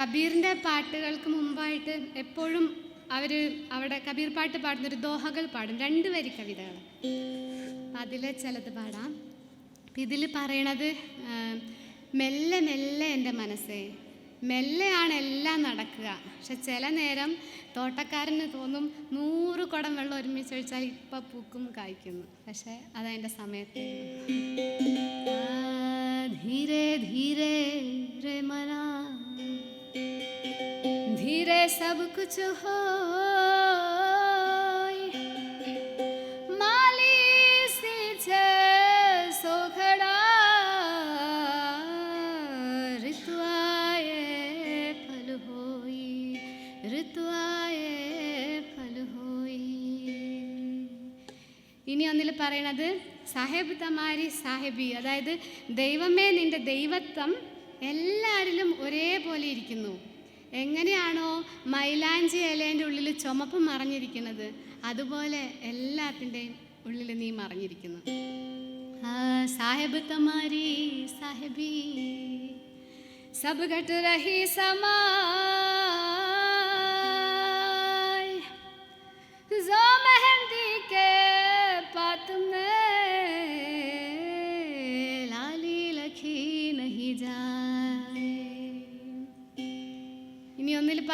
കബീറിന്റെ പാട്ടുകൾക്ക് മുമ്പായിട്ട് എപ്പോഴും അവർ അവിടെ കബീർ പാട്ട് പാടുന്ന ഒരു ദോഹകൾ പാടും. രണ്ട് വരി കവിതകൾ. അതിലെ ചിലത് പാടാം. ഇതിൽ പറയണത് മെല്ലെ മെല്ലെ എന്റെ മനസ്സേ മെല്ലെയാണ് എല്ലാം നടക്കുക. പക്ഷെ ചില നേരം തോട്ടക്കാരന് തോന്നും നൂറ് കുടം വെള്ളം ഒരുമിച്ച് ഒഴിച്ചാൽ ഇപ്പം പൂക്കും കായ്ക്കുന്നു. പക്ഷെ അതെന്റെ സമയത്ത്. ധീരെ ധീരെ രമന धीरे सब कुछ हो माली सी छे सोखड़ा ऋतुआए फल होई ഋതുവായേ ഫല ഹോയി ഇനി ഒന്നിൽ പറയണത് സാഹേബ് തമാരി സാഹിബി അതായത് ദൈവമേ നിന്റെ ദൈവത്വം എല്ലാവരിലും ഒരേപോലെ ഇരിക്കുന്നു. എങ്ങനെയാണോ മൈലാഞ്ചി ഇലേന്റെ ഉള്ളിൽ ചുമപ്പ് മറിഞ്ഞിരിക്കുന്നത് അതുപോലെ എല്ലാത്തിന്റെയും ഉള്ളിൽ നീ മറിഞ്ഞിരിക്കുന്നു. സാഹിബ് തമാരി സാഹിബി. സബ് घट രഹി സമാ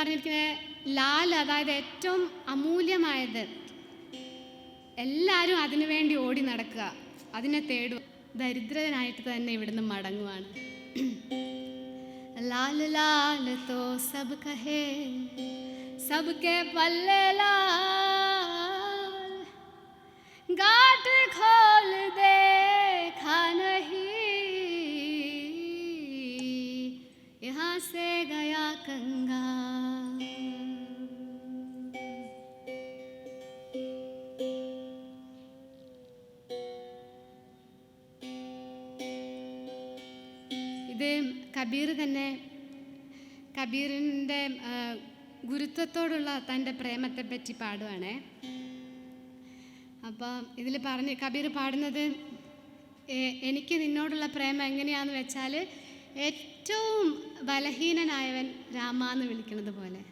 പറഞ്ഞിരിക്കുന്നത് ലാൽ അതായത് ഏറ്റവും അമൂല്യമായത് എല്ലാവരും അതിനു വേണ്ടി ഓടി നടക്കുക അതിനെ തേടുക ദരിദ്രനായിട്ട് തന്നെ ഇവിടുന്ന് മടങ്ങുവാണ് लाल लाल तो सब कहे सबके पल्ले लाल गाट खोल दे खा नहीं यहाँ से गया कंगा കബീർ തന്നെ കബീറിന്റെ ഗുരുത്വത്തോടുള്ള തന്റെ പ്രേമത്തെ പറ്റി പാടുവാണേ. അപ്പോൾ ഇതിൽ പറഞ്ഞ് കബീർ പാടുന്നത് എനിക്ക് നിന്നോടുള്ള പ്രേമം എങ്ങനെയാണെന്ന് വെച്ചാൽ ഏറ്റവും ബലഹീനനായവൻ രാമ എന്ന് വിളിക്കുന്നത് പോലെ.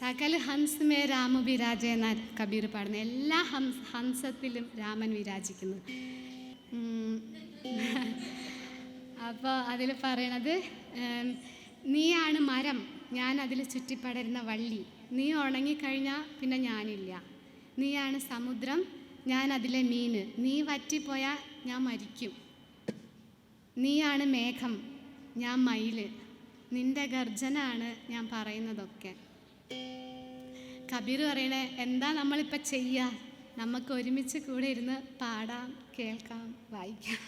സകല ഹംസ് മേ രാമ വിരാജ എന്നാണ് കബീർ പാടുന്ന എല്ലാ ഹംസ് ഹംസത്തിലും രാമൻ വിരാജിക്കുന്നു. അപ്പോൾ അതിൽ പറയണത് നീയാണ് മരം ഞാൻ അതിൽ ചുറ്റിപ്പടരുന്ന വള്ളി. നീ ഉണങ്ങിക്കഴിഞ്ഞാൽ പിന്നെ ഞാനില്ല. നീയാണ് സമുദ്രം ഞാൻ അതിലെ മീൻ നീ വറ്റിപ്പോയാൽ ഞാൻ മരിക്കും. നീയാണ് മേഘം ഞാൻ മയിൽ. നിന്റെ ഗർജനാണ് ഞാൻ പറയുന്നതൊക്കെ. കബീർ പറയണേ എന്താ നമ്മളിപ്പോൾ ചെയ്യുക നമുക്ക് ഒരുമിച്ച് കൂടെ ഇരുന്ന് പാടാം കേൾക്കാം വായിക്കാം.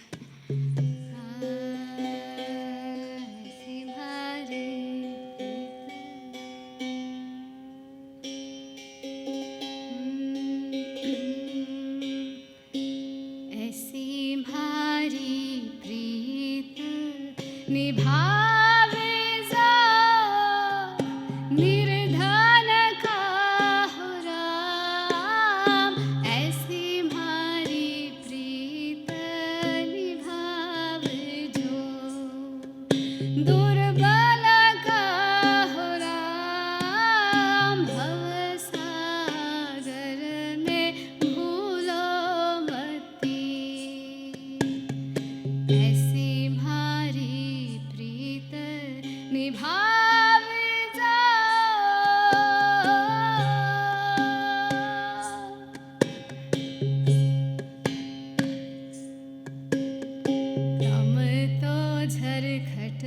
खट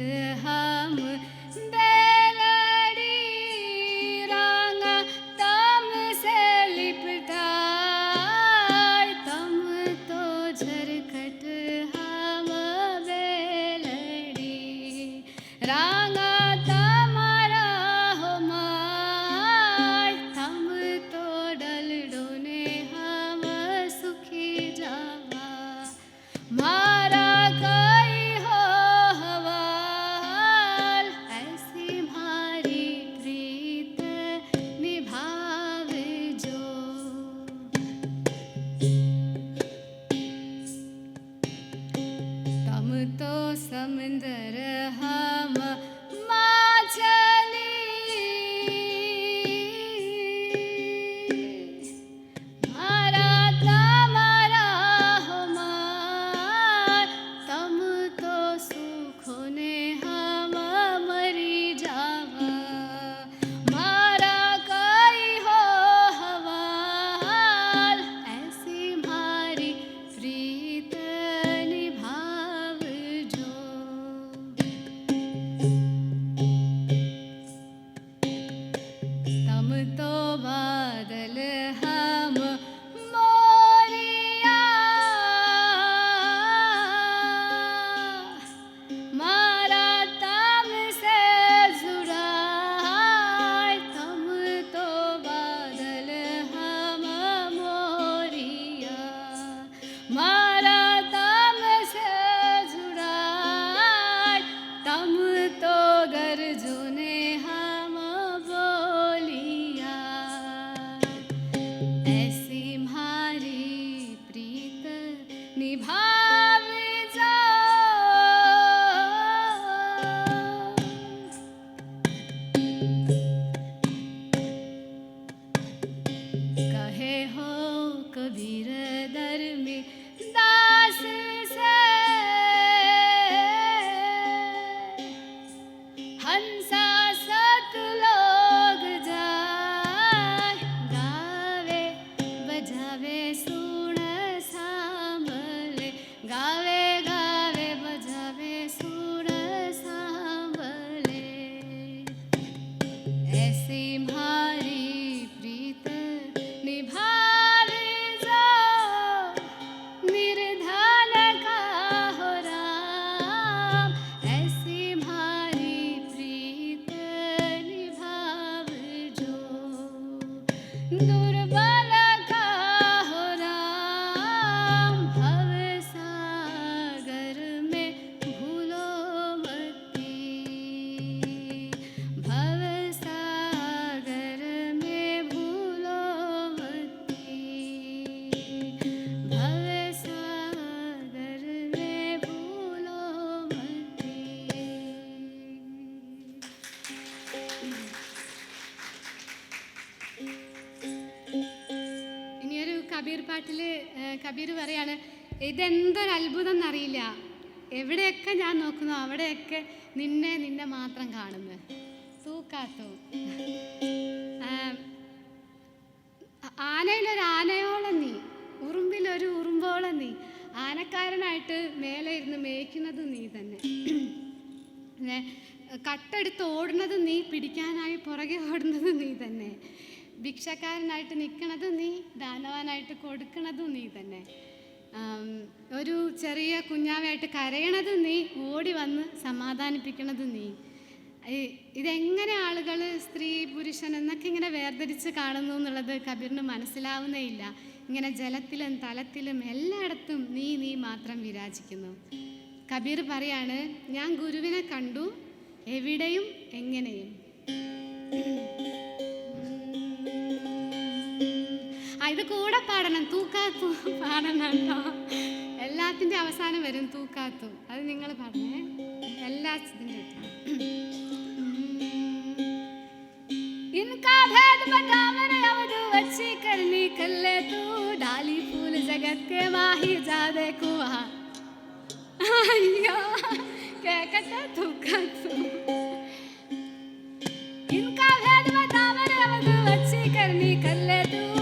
Hansa. കബീർ പാട്ടിൽ കബീർ പറയാണ് ഇതെന്തൊരു അത്ഭുതം എന്നറിയില്ല എവിടെയൊക്കെ ഞാൻ നോക്കുന്നു അവിടെയൊക്കെ നിന്നെ നിന്നെ മാത്രം കാണുന്നു തൂക്കാത്തു. ആനയിലൊരു ആനയോളം നീ ഉറുമ്പിലൊരു ഉറുമ്പോളം നീ ആനക്കാരനായിട്ട് മേലെ ഇരുന്ന് മേയ്ക്കുന്നത് നീ തന്നെ. കട്ടെടുത്ത് ഓടുന്നത് നീ പിടിക്കാനായി പുറകെ ഓടുന്നത് നീ തന്നെ. ഭിക്ഷക്കാരനായിട്ട് നിൽക്കണത് നീ ദാനവാനായിട്ട് കൊടുക്കണതും നീ തന്നെ. ഒരു ചെറിയ കുഞ്ഞാവായിട്ട് കരയണത് നീ ഓടി വന്ന് സമാധാനിപ്പിക്കണത് നീ. ഇതെങ്ങനെ ആളുകൾ സ്ത്രീ പുരുഷൻ എന്നൊക്കെ ഇങ്ങനെ വേർതിരിച്ച് കാണുന്നു എന്നുള്ളത് കബീറിന് മനസ്സിലാവുന്നേ ഇല്ല. ഇങ്ങനെ ജലത്തിലും തലത്തിലും എല്ലായിടത്തും നീ നീ മാത്രം വിരാജിക്കുന്നു. കബീർ പറയാണ് ഞാൻ ഗുരുവിനെ കണ്ടു എവിടെയും എങ്ങനെയും. ഇത് കൂടെ പാടണം തൂക്കാത്തു പാടണം കേട്ടോ എല്ലാത്തിൻ്റെ അവസാനം വരും തൂക്കാത്തു അത് നിങ്ങൾ പറഞ്ഞേ എല്ലാ ഇതിൻ്റെ इनका भेद बता मैंने अवध बच्ची करनी कर ले तू डाली फूल जगत के माही जा देखो वहाँ അയ്യോ കേക്കട്ടെ തൂക്കാത്തു इनका भेद बता मैंने अवध बच्ची करनी कर ले तू डाली फूल जगत